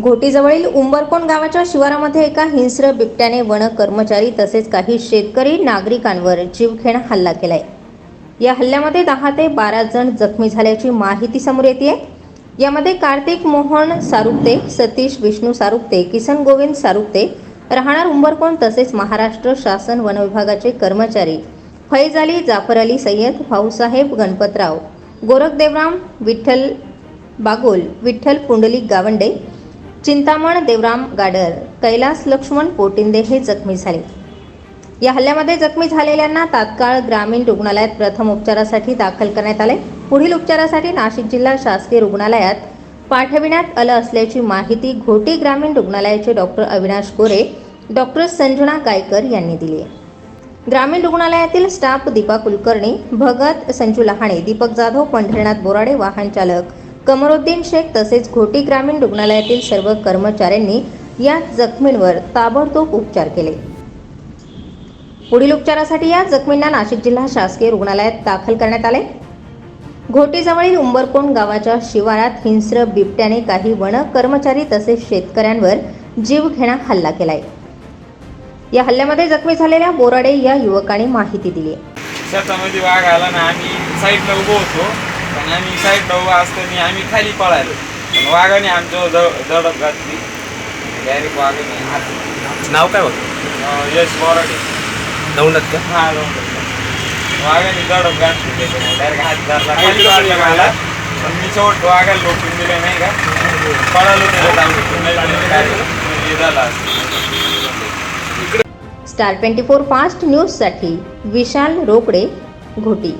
घोटीजवळील उंबरकोण गावाच्या शिवारामध्ये एका हिंस्र बिबट्याने वन कर्मचारी तसेच काही शेतकरी नागरिकांवर जीवघेणा हल्ला केलाय. या हल्ल्यामध्ये दहा ते बारा जण जखमी झाल्याची माहिती समोर येते यामध्ये कार्तिक मोहन सारुप्ते सतीश विष्णू सारुप्ते किसन गोविंद सारुप्ते राहणार उंबरकोण तसेच महाराष्ट्र शासन वन विभागाचे कर्मचारी फैज अली जाफर अली सय्यद भाऊसाहेब गणपतराव गोरख देवराम विठ्ठल बागोल विठ्ठल पुंडलिक गावंडे चिंतामण देवराम गाडर कैलास लक्ष्मण पोटिंदे हे जखमी झाले. या हल्ल्यामध्ये जखमी झालेल्यांना तात्काळ ग्रामीण रुग्णालयात प्रथम उपचारासाठी दाखल करण्यात आले. पुढील उपचारासाठी नाशिक जिल्हा शासकीय रुग्णालयात पाठविण्यात आलं असल्याची माहिती घोटी ग्रामीण रुग्णालयाचे डॉक्टर अविनाश गोरे डॉक्टर संजना गायकर यांनी दिली आहे. ग्रामीण रुग्णालयातील स्टाफ दीपा कुलकर्णी भगत संजू लहाणे दीपक जाधव पंढरीनाथ बोराडे वाहन चालक कमरुद्दीन शेख तसेच घोटी ग्रामीण रुग्णालयातील सर्व कर्मचाऱ्यांनी या जखमींवर ताबडतोब उपचार केले. पुढील उपचारासाठी या जखमींना नाशिक जिल्हा शासकीय रुग्णालयात दाखल करण्यात आले. घोटीजवळील उंबरकोंड गावाच्या शिवारात हिंस्र बिबट्याने काही वन कर्मचारी तसेच शेतकऱ्यांवर जीवघेणा हल्ला केलाय. या हल्ल्यामध्ये जखमी झालेल्या बोराडे या युवकाने माहिती दिली. शेतामध्ये वाघ आला ना आम्ही साईडला उभो होतो. पण आम्ही साईडला उभा असताना आम्ही खाली पळालो. पण वाघाने आमच्यावर दड दडप घातली. डायरेक्ट वाघाने हात नाव काय होतं? अं, यश बोराडे. दौंडात का? हा टाकला. वाघाने दडप घातली त्याच्यामुळे डायरेक्ट हात धरला. खाली वाढला मला पण मी शेवट वाघाला लोटून दिले नाही का? पळालो त्याला जाऊन नाही तर direct हे झालं असतं. स्टार ट्वेंटी फोर फास्ट न्यूजसाठी विशाल रोकडे घोटी.